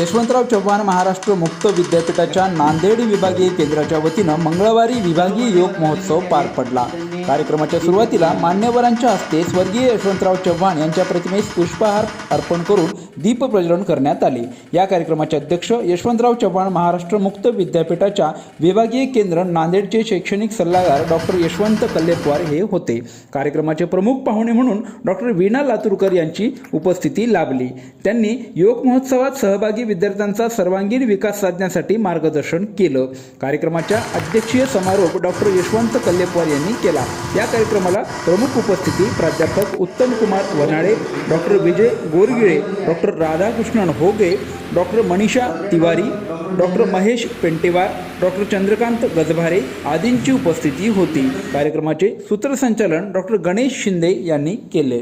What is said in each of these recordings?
यशवंतराव चव्हाण महाराष्ट्र मुक्त विद्यापीठाच्या नांदेड विभागीय केंद्राच्या वतीनं मंगळवारी विभागीय योग महोत्सव पार पडला. कार्यक्रमाच्या सुरुवातीला मान्यवरांच्या हस्ते स्वर्गीय यशवंतराव चव्हाण यांच्या प्रतिमेस पुष्पहार अर्पण करून दीप प्रज्वलन करण्यात आले. या कार्यक्रमाचे अध्यक्ष यशवंतराव चव्हाण महाराष्ट्र मुक्त विद्यापीठाच्या विभागीय केंद्र नांदेडचे शैक्षणिक सल्लागार डॉक्टर यशवंत कल्लेपवार हे होते. कार्यक्रमाचे प्रमुख पाहुणे म्हणून डॉक्टर वीणा लातूरकर यांची उपस्थिती लाभली. त्यांनी योग महोत्सवात सहभागी विद्यार्थ्यांचा सर्वांगीण विकास साधण्यासाठी मार्गदर्शन केलं. कार्यक्रमाच्या अध्यक्षीय समारोप डॉक्टर यशवंत कल्लेपवार यांनी केला. या कार्यक्रमाला प्रमुख उपस्थिती प्राध्यापक Uttam Kumar Wanale doctor Vijay Gorgile doctor Radhakrishnan Hoge doctor Manisha Tiwari doctor Mahesh Pentewar doctor Chandrakant Gajbhare आदींची उपस्थिती होती. कार्यक्रमाचे सूत्रसंचालन डॉक्टर गणेश शिंदे यांनी केले.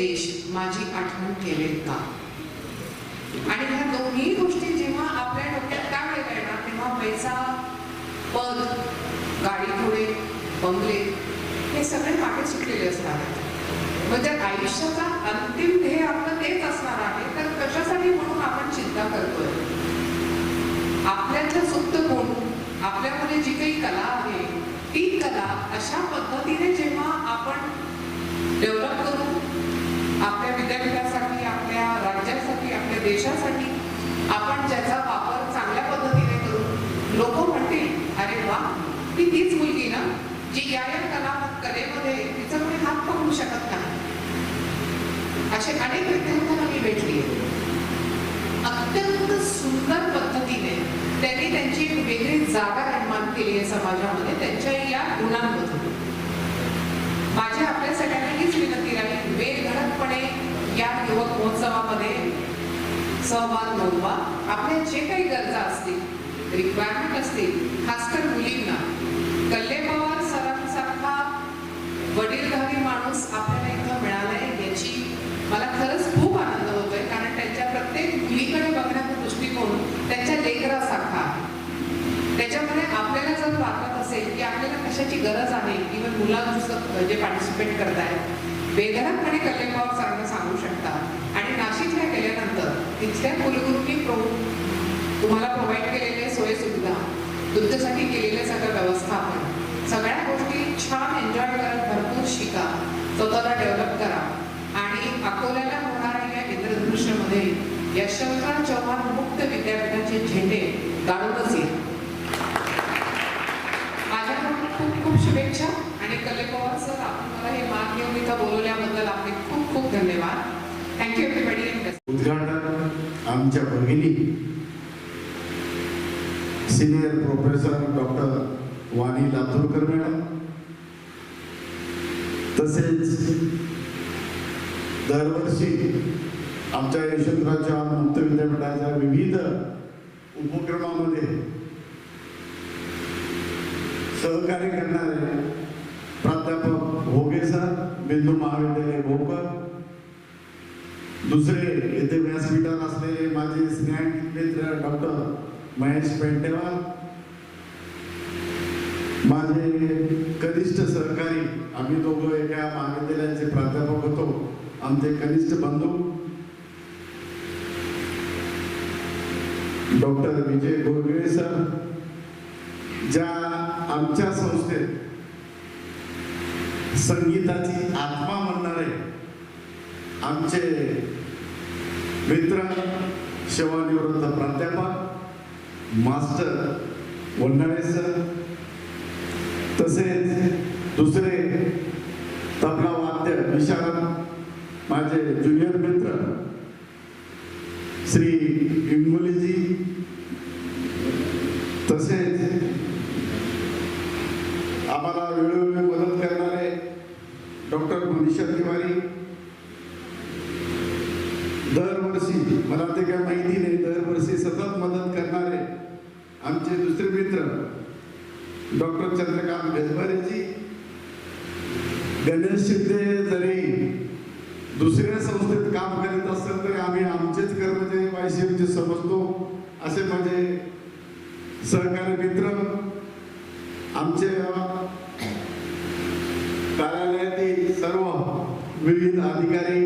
देश माझी आठवण केलेत का? आणि ह्या दोन्ही गोष्टी जेव्हा आपल्या डोक्यात त्यावेळेला येणार तेव्हा पैसा पद गाडी घोडे बंगले हे सगळे मागे सुटलेले असतात. म्हणजे आयुष्याचा अंतिम ध्येय आपलं तेच असणार आहे तर कशासाठी म्हणून आपण चिंता करतोय? आपल्यातलं सुप्त गुण आपल्यामध्ये जी काही कला आहे ती कला अशा पद्धतीने जेव्हा आपण डेव्हलप करू आपल्या विद्यापीठासाठी आपल्या राज्यासाठी आपल्या देशासाठी आपण ज्याचा वापर चांगल्या पद्धतीने करू लोक म्हणतील अरे वा ती तीच मुलगी ना जी या या कला कलेमध्ये तिचा कोणी हात पकडू शकत नाही. असे अनेक विद्यार्थ्यांना मी भेटली. अत्यंत सुंदर पद्धतीने त्यांनी त्यांची एक वेगळी जागा निर्माण केली आहे समाजामध्ये त्यांच्या या गुणांमधून. माझी आपल्या सगळ्यांना हीच विनंती राहील वेगधडकपणे या युवक महोत्सवामध्ये सहभाग नोंदवा आपल्या जे काही गरजा असतील रिक्वायरमेंट असतील खासकर मुलींना कल्ले पवार सरांसारखा वडीलधारी माणूस आपल्याला इथं मिळालाय याची मला खरंच खूप आनंद होतोय कारण त्यांच्या प्रत्येक मुलीकडे बघण्याचा दृष्टिकोन त्यांच्या लेकरासारखा त्याच्यामध्ये आपल्याला जर वाटत असेल की आपल्याला कशाची गरज आहे इव्हन मुलं जे पार्टिसिपेट करत आहेत बेधडकपणे कल्लेपावर सरांना सांगू शकता आणि नाशिकला गेल्यानंतर तिथल्या कुलगुरूंनी प्रो तुम्हाला प्रोव्हाइड केलेले सोयीसुविधा तुमच्यासाठी केलेल्या सगळं व्यवस्थापन सगळ्या गोष्टी छान एन्जॉय करत भरपूर शिका स्वतःला डेव्हलप करा. आणि अकोल्याला होणाऱ्या या इंद्रधनुष्यमध्ये यशवंतराव चव्हाण मुक्त विद्यापीठाचे झेंडे गाडूनच येईल माझ्याकडून खूप खूप शुभेच्छा आणि कल्ले सर आपण मला हे मान घेऊन इथं बोलवल्याबद्दल आपले खूप खूप धन्यवाद थँक्यू एव्हरीबडी उद्घाटन आमच्या भगिनी senior professor doctor Vani Laturkar madam तसेच दरवर्षी आमच्या यशवंतराच्या मुक्त विद्यापीठाच्या विविध उपक्रमामध्ये दुसरे येथे व्यासपीठात असलेले माझे स्नेह मित्र डॉक्टर महेश पेंटेवार माझे कनिष्ठ सहकारी आम्ही दोघं एका महाविद्यालयाचे प्राध्यापक होतो. आमचे कनिष्ठ बंधू डॉक्टर विजय गोरगळे सर ज्या आमच्या संस्थेत संगीताची आत्मा म्हणणारे आमचे मित्र सेवानिवृत्त प्राध्यापक मास्टर वंडाळे सर तसेच दुसरे तबला वाद्य विशारद माझे ज्युनियर मित्र श्री इंगोलीजी तसेच आम्हाला वेळोवेळी मदत करणारे डॉक्टर मनीषा तिवारी दरवर्षी मला ते काय माहिती नाही दरवर्षी सतत मदत करणारे आमचे दुसरे मित्र डॉक्टर चंद्रकांत बेजबारेजी गणेश शिंदे जरी दुसऱ्या संस्थेत काम करीत असेल तरी आम्ही आमचेच कर्मचारी वायसीएमचे समजतो असे माझे सहकारी मित्र आमचे कार्यालयातील सर्व विविध अधिकारी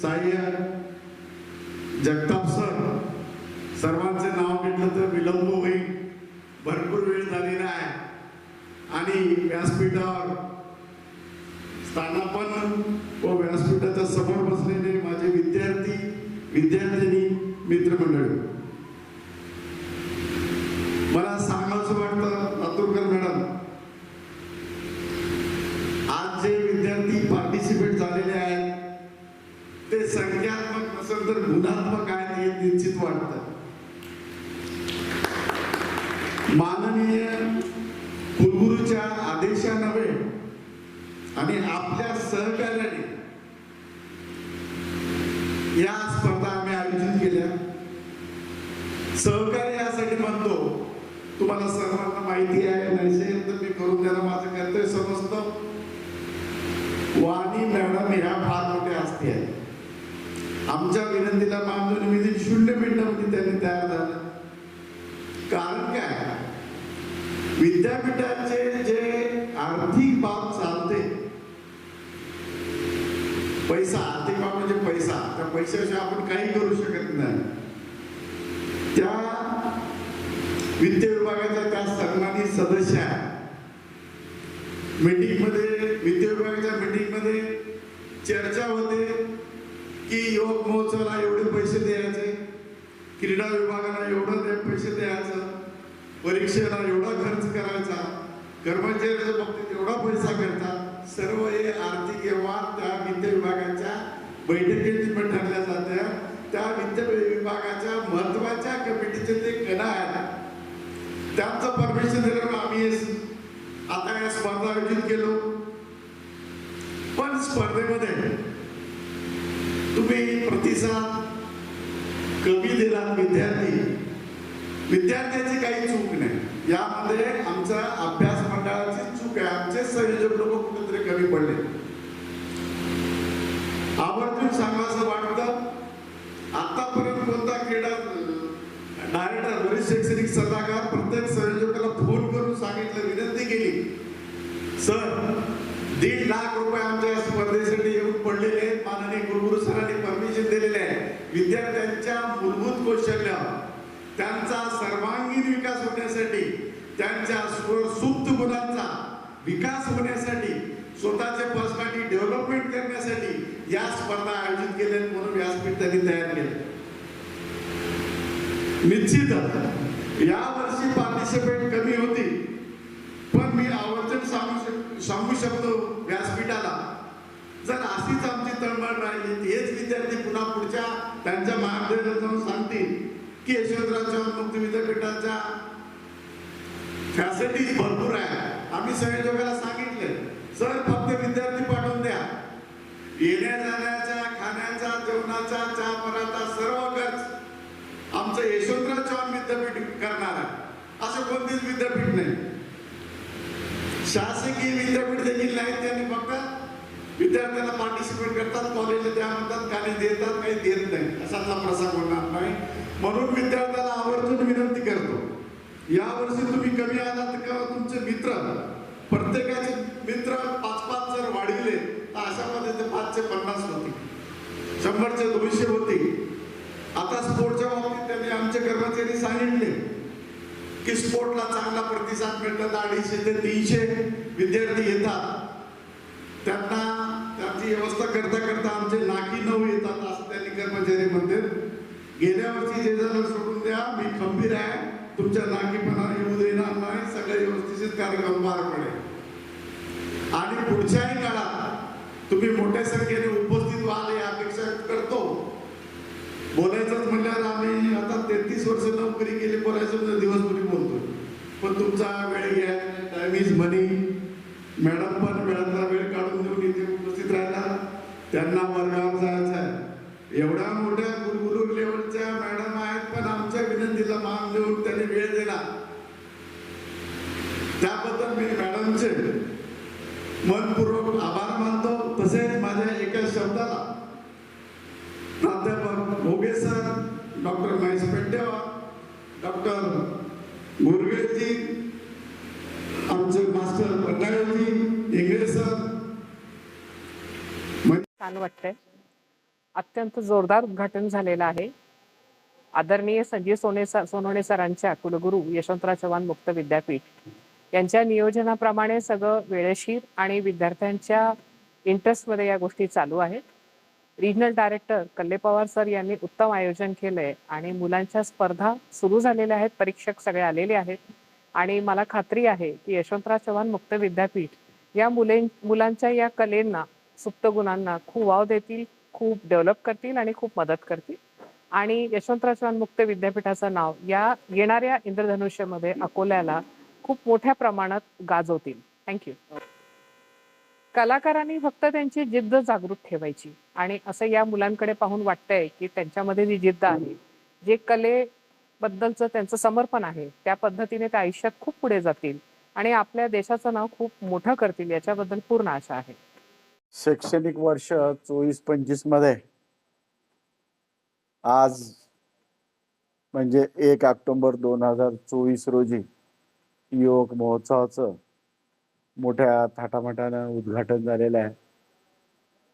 सहाय्यक जगताप सर सर्वांचे नाव घेतलं तर विलंब होईल. भरपूर वेळ झालेला आहे. आणि व्यासपीठावर स्थानापन्न व व्यासपीठाच्या समोर बसलेले माझे विद्यार्थी विद्यार्थिनी मित्रमंडळी. मला सांगावंसं वाटतं लातूरकर मॅडम आज जे विद्यार्थी पार्टिसिपेट झालेले आहेत ते संख्या तर गुणात्मक आहेत हे निश्चित वाटत. माननीय कुलगुरूच्या आदेशानव्हे आणि आपल्या सहकार्याने या स्पर्धा आम्ही आयोजित केल्या. सहकार्य यासाठी म्हणतो तुम्हाला सर्वांना माहिती आहे नसेल तर मी करून द्यायला माझं कर्तव्य समजतं वाणी मॅडम ह्या फार मोठ्या असते आहेत. आमच्या विनंतीला मान देऊन विधी शून्य मिनिटामध्ये त्यांनी तयार झालं. कारण काय? विद्यापीठाचे जे आर्थिक बाब चालते पैसा आर्थिक बाब म्हणजे पैसा. त्या पैशाशिवाय आपण काही करू शकत नाही. त्या वित्त विभागाचा त्या सन्मानित सदस्य आहे मीटिंगमध्ये वित्त विभागाच्या मीटिंगमध्ये चर्चा होते. की योग महोत्सवाला एवढे पैसे द्यायचे क्रीडा विभागाला एवढं ते पैसे द्यायचं परीक्षेला एवढा खर्च करायचा कर्मचाऱ्याच्या बाबतीत एवढा पैसा करता सर्व हे आर्थिक व्यवहार त्या वित्त विभागाच्या बैठकीत पण ठरल्या जात्या. त्या वित्त विभागाच्या महत्त्वाच्या कमिटीचे ते कला आहेत. त्यांचं परमिशन दिल्यावर आम्ही आता या स्पर्धा आयोजित केलो. पण स्पर्धेमध्ये प्रतिसाद कमी दिला विद्यार्थी विद्यार्थ्याची काही चूक नाही. यामध्ये आमच्या अभ्यास मंडळाची चूक आहे. आमचे संयोजक लोक कुठेतरी कमी पडले. आवर्जून सांगावं वाटतं. आतापर्यंत कोणता क्रीडा डायरेक्टर वरिष्ठ शैक्षणिक सल्लागार प्रत्येक संयोजकाला फोन करून सांगितलं विनंती केली. सर दीड लाख रुपये आमच्या स्पर्धेसाठी येऊन पडलेले आहेत माननीय गुरुगुरु सरांनी परमिशन दिलेले आहे विद्यार्थ्यांच्या मूलभूत कौशल्य त्यांचा सर्वांगीण विकास होण्यासाठी त्यांच्या सुप्त गुणांचा विकास होण्यासाठी स्वतःचे पर्सनॅलिटी डेव्हलपमेंट करण्यासाठी या स्पर्धा आयोजित केल्या म्हणून व्यासपीठ त्यांनी तयार केलं. निश्चित या वर्षी पार्टिसिपेट कमी होती पण मी आवर्जून सांगू शक- सांगू शकतो व्यासपीठाला. जर अशीच आमची तळमळ राहिली हेच विद्यार्थी पुन्हा पुढच्या त्यांच्या मार्गदर्शन जाऊन सांगतील. की यशवंतराव चव्हाण मुक्त विद्यापीठाच्या फॅसिलिटीज भरपूर आहे आम्ही संयोजकाला सांगितले सर फक्त विद्यार्थी पाठवून द्या. येण्या जाण्याच्या खाण्याचा जेवणाचा चहा पराचा सर्व खर्च आमचं यशवंतराव चव्हाण विद्यापीठ करणार आहे. असं कोणतीच विद्यापीठ नाही. शासकीय विद्यापीठ देखील नाही त्यांनी फक्त विद्यार्थ्यांना पार्टिसिपेट करतात कॉलेजला द्या म्हणतात काही देतात काही देत नाही. असा प्रसंग होणार नाही. म्हणून विद्यार्थ्याला आवर्जून विनंती करतो. यावर्षी तुम्ही कमी आलात का तुमचे मित्र प्रत्येकाचे मित्र पाच पाच जर वाढविले तर अशा पद्धतीने पाचशे पन्नास होते शंभरचे दोनशे होते आता स्पोर्टच्या बाबतीत त्यांनी आमचे कर्मचारी सांगितले की स्पोर्टला चांगला प्रतिसाद मिळतात अडीचशे ते तीनशे विद्यार्थी येतात. त्यांना त्यांची व्यवस्था करता करता आमचे नाकी नऊ येतात असं त्यांनी कर्मचारी म्हणतात गेल्या वर्षी जे सोडून द्या मी खंबीर आहे. तुमच्या नागीपणा येऊ देणार नाही. सगळे व्यवस्थित कार्यक्रम पार पडेल आणि पुढच्याही काळात तुम्ही मोठ्या संख्येने उपस्थित व्हाल ही अपेक्षा करतो. बोलायचंच म्हणल्यावर आम्ही आता तेहतीस वर्ष नोकरी केली बोलायचं दिवसभरी बोलतो पण तुमचा वेळ घ्या. टाइम इज मनी मॅडम पण वेळातला वेळ काढून देऊन इथे उपस्थित राहिला. त्यांना वर्गावर जायचं आहे. एवढ्या मोठ्या गुरुगुरु लेवलच्या मॅडम आहेत पण आमच्या विनंतीला मान देऊन त्यांनी वेळ दिला. त्याबद्दल मी मॅडमचे मनपूर्वक आभार मानतो. तसेच माझ्या एका शब्दाला प्राध्यापक Bhoge sir doctor Mahesh Pendewa doctor Gurgeji आमचे मास्टर पन्नाळजी इंगळे सर. छान वाटतंय. अत्यंत जोरदार उद्घाटन झालेलं आहे. आदरणीय संजीव सोने सर सोनवणे सरांच्या कुलगुरू यशवंतराव चव्हाण मुक्त विद्यापीठ. यांच्या नियोजनाप्रमाणे सगळं वेळेशीर आणि विद्यार्थ्यांच्या इंटरेस्टमध्ये या गोष्टी चालू आहेत. रिजनल डायरेक्टर कल्ले पवार सर यांनी उत्तम आयोजन केलंय आणि मुलांच्या स्पर्धा सुरू झालेल्या आहेत. परीक्षक सगळे आलेले आहेत. आणि मला खात्री आहे की यशवंतराव चव्हाण मुक्त विद्यापीठ या मुले मुलांच्या या कलेंना सुप्त गुणांना खूप वाव देतील खूप डेव्हलप करतील आणि खूप मदत करतील. आणि यशवंतराव चव्हाण मुक्त विद्यापीठाचं नाव या येणाऱ्या इंद्रधनुष्यमध्ये अकोल्याला खूप मोठ्या प्रमाणात गाजवतील. थँक्यू कलाकारांनी फक्त त्यांची जिद्द जागृत ठेवायची. आणि असं या मुलांकडे पाहून वाटतंय की त्यांच्यामध्ये जी जिद्द आहे जे कलेबद्दलचं त्यांचं समर्पण आहे त्या पद्धतीने त्या आयुष्यात खूप पुढे जातील आणि आपल्या देशाचं नाव खूप मोठं करतील याच्याबद्दल पूर्ण आशा आहे. शैक्षणिक वर्ष चोवीस पंचवीसमध्ये. आज म्हणजे एक ऑक्टोबर दोन हजार चोवीस रोजी युवक महोत्सवाचं मोठ्या थाटामाटानं उद्घाटन झालेलं आहे.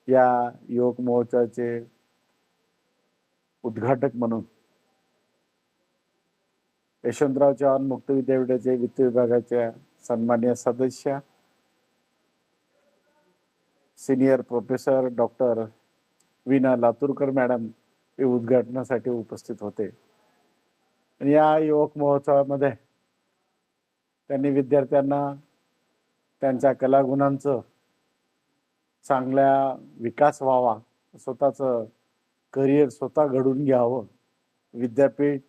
या युवक महोत्सवाचे उद्घाटक म्हणून यशवंतराव चव्हाण मुक्त विद्यापीठाचे वित्त विभागाच्या सन्मान्य सदस्य सिनियर प्रोफेसर डॉक्टर विना लातूरकर मॅडम हे उद्घाटनासाठी उपस्थित होते. आणि या युवक महोत्सवामध्ये त्यांनी विद्यार्थ्यांना त्यांच्या कलागुणांचं चांगल्या विकास व्हावा स्वतःचं करिअर स्वतः घडून घ्यावं. विद्यापीठ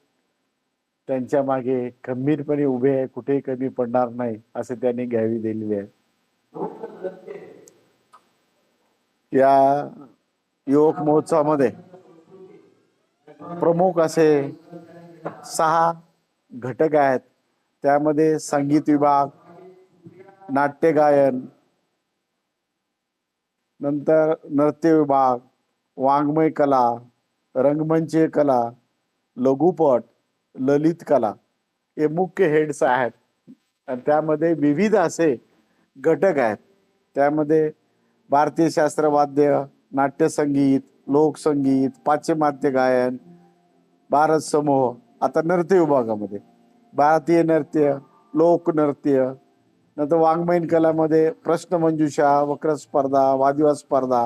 त्यांच्या मागे खंबीरपणे उभे आहे कुठेही कमी पडणार नाही असे त्यांनी घ्यावी दिलेली आहे. या युवक महोत्सवामध्ये प्रमुख असे सहा घटक आहेत. त्यामध्ये संगीत विभाग नाट्य गायन नंतर नृत्य विभाग वाङ्मय कला रंगमंच कला लघुपट ललित कला हे मुख्य हेड्स आहेत. त्यामध्ये विविध असे घटक आहेत. त्यामध्ये भारतीय शास्त्रवाद्य नाट्यसंगीत लोकसंगीत पाश्चिमात्य गायन भारत समूह आता नृत्य विभागामध्ये. भारतीय नृत्य लोकनृत्य नंतर वाङ्मयीन कलामध्ये प्रश्नमंजुषा वक्र स्पर्धा वादिवाद स्पर्धा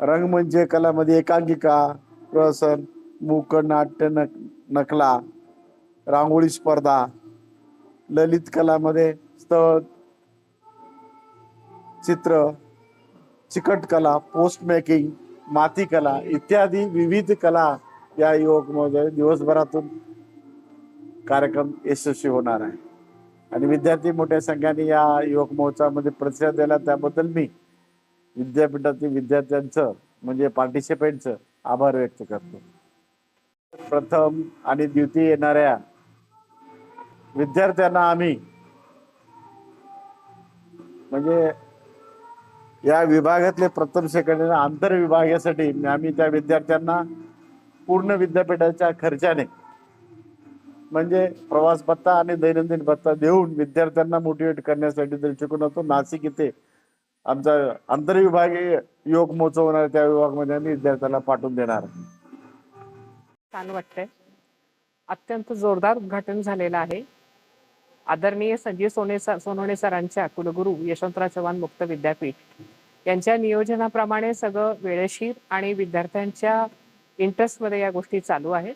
रंगमंच कलामध्ये एकांकिका प्रहसन मूक नाट्य नक नकला रांगोळी स्पर्धा ललित कलामध्ये स्थळ चित्र चिकटकला पोस्ट मेकिंग माती कला इत्यादी विविध कला या युवक महोदय दिवसभरातून कार्यक्रम यशस्वी होणार आहे. आणि विद्यार्थी मोठ्या संख्येने या युवक महोत्सवामध्ये प्रतिसाद दिला. त्याबद्दल मी विद्यापीठातील विद्यार्थ्यांचं म्हणजे पार्टिसिपेंटचं आभार व्यक्त करतो. प्रथम आणि द्वितीय येणाऱ्या विद्यार्थ्यांना आम्ही म्हणजे या विभागातले प्रथम सेकंड आंतर विभागासाठी आम्ही त्या विद्यार्थ्यांना पूर्ण विद्यापीठाच्या खर्चाने म्हणजे प्रवास भत्ता आणि दैनंदिन भत्ता देऊन विद्यार्थ्यांना मोटिवेट करण्यासाठी दृष्टिकोन होतो नाशिक इथे आमचा आंतरविभागीय योग महोत्सव होणार त्या विभागामध्ये आम्ही विद्यार्थ्यांना पाठवून देणार. छान वाटतंय. अत्यंत जोरदार उद्घाटन झालेलं आहे. आदरणीय संजीव सोने सर सोनवणे सरांच्या कुलगुरू यशवंतराव चव्हाण मुक्त विद्यापीठ यांच्या नियोजनाप्रमाणे सगळं वेळेशीर आणि विद्यार्थ्यांच्या इंटरेस्टमध्ये या गोष्टी चालू आहेत.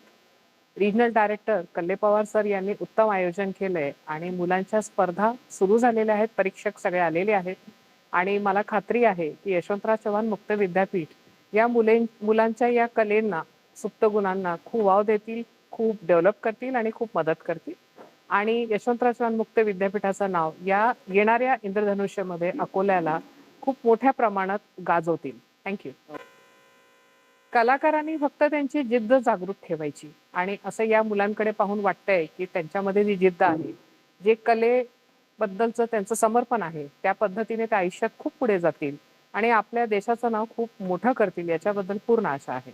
रिजनल डायरेक्टर कल्ले पवार सर यांनी उत्तम आयोजन केलंय आणि मुलांच्या स्पर्धा सुरू झालेल्या आहेत परीक्षक सगळे आलेले आहेत. आणि मला खात्री आहे की यशवंतराव चव्हाण मुक्त विद्यापीठ या मुले मुलांच्या या कलेंना सुप्त गुणांना खूप वाव देतील खूप डेव्हलप करतील आणि खूप मदत करतील. आणि यशवंतराव चव्हाण मुक्त विद्यापीठाचं नाव या येणाऱ्या इंद्रधनुष्यमध्ये अकोल्याला खूप मोठ्या प्रमाणात गाजवतील. थँक्यू कलाकारांनी फक्त त्यांची जिद्द जागृत ठेवायची. आणि असं या मुलांकडे पाहून वाटतंय की त्यांच्यामध्ये जी जिद्द आहे जे कलेबद्दलचं त्यांचं समर्पण आहे त्या पद्धतीने ते आयुष्यात खूप पुढे जातील आणि आपल्या देशाचं नाव खूप मोठं करतील याच्याबद्दल पूर्ण आशा आहे.